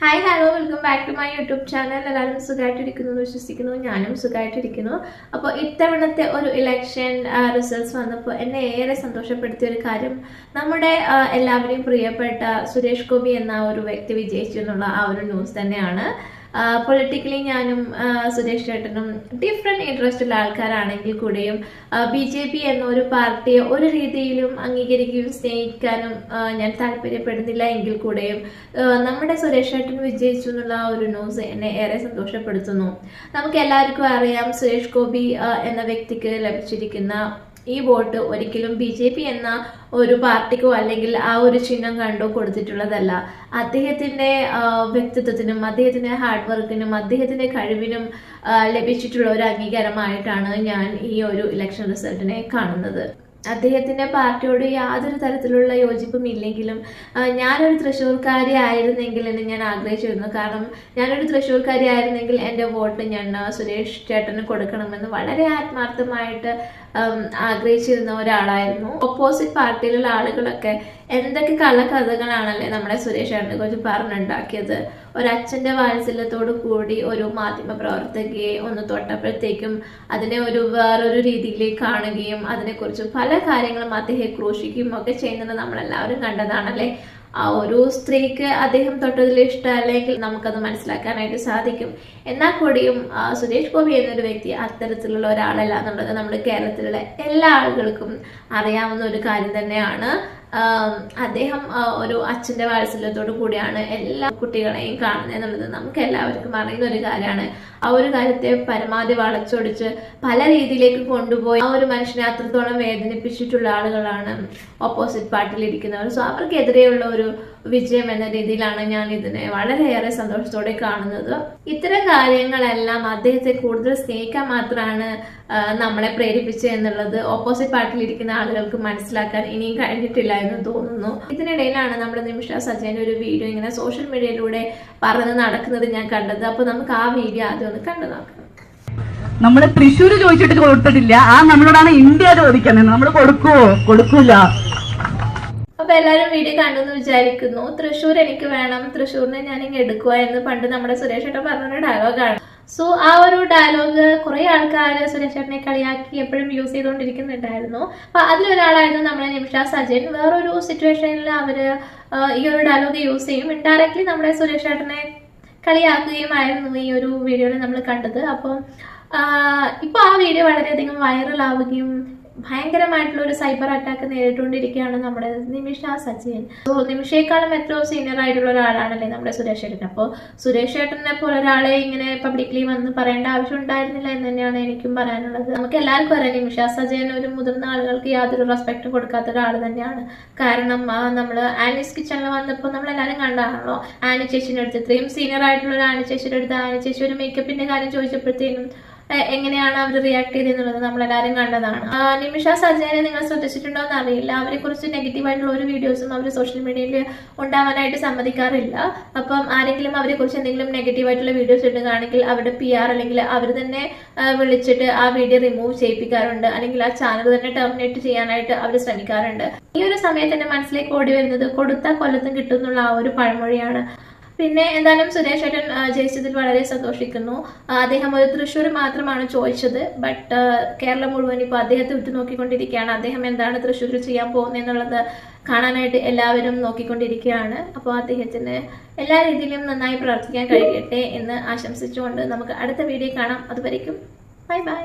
Hi hello welcome back to my YouTube channel എല്ലാവരും സുഖമായിട്ടിരിക്കുന്നു എന്ന് വിശ്വസിക്കുന്നു. ഞാനും സുഖമായിട്ടിരിക്കുന്നു അപ്പോൾ ഇത്തവണത്തെ ഒരു ഇലക്ഷൻ റിസൾട്ട്സ് വന്നപ്പോൾ എന്നെ ഏറെ സന്തോഷപ്പെടുത്തിയ ഒരു കാര്യം നമ്മുടെ എല്ലാവരെയും പ്രിയപ്പെട്ട സുരേഷ് ഗോപി എന്ന ഒരു വ്യക്തി വിജയിച്ചു എന്നുള്ള ആ ഒരു ന്യൂസ് തന്നെയാണ്. പൊളിറ്റിക്കലി ഞാനും സുരേഷ് ചേട്ടനും ഡിഫറെന്റ് ഇൻട്രസ്റ്റ് ഉള്ള ആൾക്കാരാണെങ്കിൽ കൂടെയും ബി ജെ പി എന്ന ഒരു പാർട്ടിയെ ഒരു രീതിയിലും അംഗീകരിക്കുകയും സ്നേഹിക്കാനും ഞാൻ താല്പര്യപ്പെടുന്നില്ല എങ്കിൽ കൂടെയും നമ്മുടെ സുരേഷ് ചേട്ടൻ വിജയിച്ചു എന്നുള്ള ഒരു ന്യൂസ് എന്നെ ഏറെ സന്തോഷപ്പെടുത്തുന്നു. നമുക്ക് എല്ലാവർക്കും അറിയാം സുരേഷ് ഗോപി എന്ന വ്യക്തിക്ക് ലഭിച്ചിരിക്കുന്ന ഈ വോട്ട് ഒരിക്കലും ബി ജെ പി എന്ന ഒരു പാർട്ടിക്കോ അല്ലെങ്കിൽ ആ ഒരു ചിഹ്നം കണ്ടോ കൊടുത്തിട്ടുള്ളതല്ല. അദ്ദേഹത്തിന്റെ വ്യക്തിത്വത്തിനും അദ്ദേഹത്തിന്റെ ഹാർഡ് വർക്കിനും അദ്ദേഹത്തിന്റെ കഴിവിനും ലഭിച്ചിട്ടുള്ള ഒരു അംഗീകാരമായിട്ടാണ് ഞാൻ ഈ ഒരു ഇലക്ഷൻ റിസൾട്ടിനെ കാണുന്നത്. അദ്ദേഹത്തിന്റെ പാർട്ടിയോട് യാതൊരു തരത്തിലുള്ള യോജിപ്പും ഇല്ലെങ്കിലും ഞാനൊരു തൃശ്ശൂർക്കാരി ആയിരുന്നെങ്കിൽ എന്ന് ഞാൻ ആഗ്രഹിച്ചിരുന്നു. കാരണം ഞാനൊരു തൃശ്ശൂർക്കാരി ആയിരുന്നെങ്കിൽ എന്റെ വോട്ട് ഞാൻ സുരേഷ് ചേട്ടന് കൊടുക്കണമെന്ന് വളരെ ആത്മാർത്ഥമായിട്ട് ആഗ്രഹിച്ചിരുന്ന ഒരാളായിരുന്നു. ഓപ്പോസിറ്റ് പാർട്ടിയിലുള്ള ആളുകളൊക്കെ എന്തൊക്കെ കള്ളക്കഥകളാണല്ലേ നമ്മുടെ സുരേഷ് ചേട്ടനെ കുറിച്ച് പറഞ്ഞുണ്ടാക്കിയത്? ഒരച്ഛന്റെ വാത്സല്യത്തോടു കൂടി ഒരു മാധ്യമ പ്രവർത്തകയെ ഒന്ന് തൊട്ടപ്പോഴത്തേക്കും അതിനെ ഒരു വേറൊരു രീതിയിലേക്ക് കാണുകയും അതിനെക്കുറിച്ച് പല കാര്യങ്ങളും അദ്ദേഹം ക്രൂശിക്കുകയും ഒക്കെ ചെയ്യുന്നത് നമ്മളെല്ലാവരും കണ്ടതാണല്ലേ? ആ ഒരു സ്ത്രീക്ക് അദ്ദേഹം തൊട്ടതിൽ ഇഷ്ടമല്ലെങ്കിൽ നമുക്കത് മനസ്സിലാക്കാനായിട്ട് സാധിക്കും. എന്നാൽ കൂടിയും സുരേഷ് ഗോപി എന്നൊരു വ്യക്തി അത്തരത്തിലുള്ള ഒരാളല്ല എന്നുള്ളത് നമ്മുടെ കേരളത്തിലുള്ള എല്ലാ ആളുകൾക്കും അറിയാവുന്ന ഒരു കാര്യം തന്നെയാണ്. അദ്ദേഹം ഒരു അച്ഛന്റെ വാത്സല്യത്തോടു കൂടിയാണ് എല്ലാ കുട്ടികളെയും കാണുന്നത് എന്നുള്ളത് നമുക്ക് എല്ലാവർക്കും അറിയുന്ന ഒരു കാര്യമാണ്. ആ ഒരു കാര്യത്തെ പരമാവധി വളച്ചൊടിച്ച് പല രീതിയിലേക്ക് കൊണ്ടുപോയി ആ ഒരു മനുഷ്യനെ അത്രത്തോളം വേദനിപ്പിച്ചിട്ടുള്ള ആളുകളാണ് ഓപ്പോസിറ്റ് പാർട്ടിയിൽ ഇരിക്കുന്നവർ. സോ അവർക്കെതിരെയുള്ള ഒരു വിജയം എന്ന രീതിയിലാണ് ഞാൻ ഇതിനെ വളരെയേറെ സന്തോഷത്തോടെ കാണുന്നത്. ഇത്തരം കാര്യങ്ങളെല്ലാം അദ്ദേഹത്തെ കൂടുതൽ സ്നേഹിക്കാൻ മാത്രമാണ് നമ്മളെ പ്രേരിപ്പിച്ചത് എന്നുള്ളത് ഓപ്പോസിറ്റ് പാർട്ടിയിൽ ഇരിക്കുന്ന ആളുകൾക്ക് മനസ്സിലാക്കാൻ ഇനിയും കഴിഞ്ഞിട്ടില്ല എന്ന് തോന്നുന്നു. ഇതിനിടയിലാണ് നമ്മുടെ നിമിഷ സജയന്റെ ഒരു വീഡിയോ ഇങ്ങനെ സോഷ്യൽ മീഡിയയിലൂടെ പറഞ്ഞ് നടക്കുന്നത് ഞാൻ കണ്ടത്. അപ്പൊ നമുക്ക് ആ വീഡിയോ ആദ്യം ഒന്ന് കണ്ടു നോക്കാം. നമ്മൾ തൃശ്ശൂര് ചോദിച്ചിട്ട് കൊടുത്തിട്ടില്ല. ആ നമ്മളോടാണ് ഇന്ത്യ ചോദിക്കുന്നത്. നമ്മൾ കൊടുക്കുവോ? കൊടുക്കൂല. അപ്പൊ എല്ലാരും വീഡിയോ കണ്ടെന്ന് വിചാരിക്കുന്നു. തൃശ്ശൂർ എനിക്ക് വേണം. തൃശ്ശൂരിനെ ഞാൻ ഇങ്ങ് എടുക്കുക എന്ന് പണ്ട് നമ്മുടെ സുരേഷ് ഏട്ടൻ പറഞ്ഞൊരു ഡയലോഗാണ് സോ ആ ഒരു ഡയലോഗ് കുറെ ആൾക്കാർ സുരേഷ് ഏട്ടനെ കളിയാക്കി എപ്പോഴും യൂസ് ചെയ്തുകൊണ്ടിരിക്കുന്നുണ്ടായിരുന്നു. അപ്പൊ അതിലൊരാളായിരുന്നു നമ്മുടെ നിമിഷ സജയൻ വേറൊരു സിറ്റുവേഷനിൽ അവർ ഈ ഒരു ഡയലോഗ് യൂസ് ചെയ്യും. ഇൻഡയറക്ട്ലി നമ്മുടെ സുരേഷ് ഏട്ടനെ കളിയാക്കുകയുമായിരുന്നു ഈ ഒരു വീഡിയോയിൽ നമ്മൾ കണ്ടത്. അപ്പം ഇപ്പോൾ ആ വീഡിയോ വളരെയധികം വൈറൽ ആവുകയും ഭയങ്കരമായിട്ടുള്ള ഒരു സൈബർ അറ്റാക്ക് നേരിട്ടുകൊണ്ടിരിക്കുകയാണ് നമ്മുടെ നിമിഷ സച്ചിൻ. സോ നിമിഷയെക്കാളും എത്രയോ സീനിയർ ആയിട്ടുള്ള ഒരാളാണല്ലേ നമ്മുടെ സുരേഷ് ഏട്ടൻ. അപ്പോൾ സുരേഷ് ഏട്ടനെ പോലെ ഒരാളെ ഇങ്ങനെ പബ്ലിക്കലി വന്ന് പറയേണ്ട ആവശ്യം ഉണ്ടായിരുന്നില്ല എന്ന് തന്നെയാണ് എനിക്കും പറയാനുള്ളത്. നമുക്ക് എല്ലാവർക്കും അറിയാം നിമിഷ സജയൻ ഒരു മുതിർന്ന ആളുകൾക്ക് യാതൊരു റെസ്പെക്റ്റും കൊടുക്കാത്ത ഒരാൾ തന്നെയാണ്. കാരണം നമ്മൾ ആനീസ് കിച്ചണിൽ വന്നപ്പോൾ നമ്മൾ എല്ലാവരും കണ്ടാണല്ലോ ആനി ചേച്ചിന്റെ അടുത്ത് ഇത്രയും സീനിയർ ആയിട്ടുള്ള ഒരു ആനി ചേച്ചിയുടെ അടുത്ത് ആനി ചേച്ചി ഒരു മേക്കപ്പിന്റെ കാര്യം ചോദിച്ചപ്പോഴത്തേനും എങ്ങനെയാണ് അവർ റിയാക്ട് ചെയ്തെന്നുള്ളത് നമ്മളെല്ലാവരും കണ്ടതാണ്. നിമിഷ സജയനെ നിങ്ങൾ ശ്രദ്ധിച്ചിട്ടുണ്ടോ എന്ന് അറിയില്ല അവരെ കുറിച്ച് നെഗറ്റീവ് ആയിട്ടുള്ള ഒരു വീഡിയോസും അവർ സോഷ്യൽ മീഡിയയിൽ ഉണ്ടാവാനായിട്ട് സമ്മതിക്കാറില്ല. അപ്പം ആരെങ്കിലും അവരെ കുറിച്ച് എന്തെങ്കിലും നെഗറ്റീവായിട്ടുള്ള വീഡിയോസ് ഇടുകയാണെങ്കിൽ അവരുടെ പി ആർ അല്ലെങ്കിൽ അവർ തന്നെ വിളിച്ചിട്ട് ആ വീഡിയോ റിമൂവ് ചെയ്യിപ്പിക്കാറുണ്ട്. അല്ലെങ്കിൽ ആ ചാനൽ തന്നെ ടെർമിനേറ്റ് ചെയ്യാനായിട്ട് അവർ ശ്രമിക്കാറുണ്ട്. ഈ ഒരു സമയത്ത് എന്റെ മനസ്സിലേക്ക് ഓടി വരുന്നത് കൊടുത്ത കൊല്ലത്തും കിട്ടും എന്നുള്ള ആ ഒരു പഴമൊഴിയാണ്. പിന്നെ എന്തായാലും സുരേഷ് ഏട്ടൻ ജയിച്ചതിൽ വളരെ സന്തോഷിക്കുന്നു. അദ്ദേഹം ഒരു തൃശ്ശൂർ മാത്രമാണ് ചോദിച്ചത് ബട്ട് കേരളം മുഴുവൻ ഇപ്പോൾ അദ്ദേഹത്തെ ഉറ്റുനോക്കിക്കൊണ്ടിരിക്കുകയാണ് അദ്ദേഹം എന്താണ് തൃശ്ശൂരിൽ ചെയ്യാൻ പോകുന്നത് എന്നുള്ളത് കാണാനായിട്ട് എല്ലാവരും നോക്കിക്കൊണ്ടിരിക്കുകയാണ്. അപ്പോൾ അദ്ദേഹത്തിന് എല്ലാ രീതിയിലും നന്നായി പ്രവർത്തിക്കാൻ കഴിയട്ടെ എന്ന് ആശംസിച്ചുകൊണ്ട് നമുക്ക് അടുത്ത വീഡിയോ കാണാം. അതുവരയ്ക്കും ബൈ ബൈ.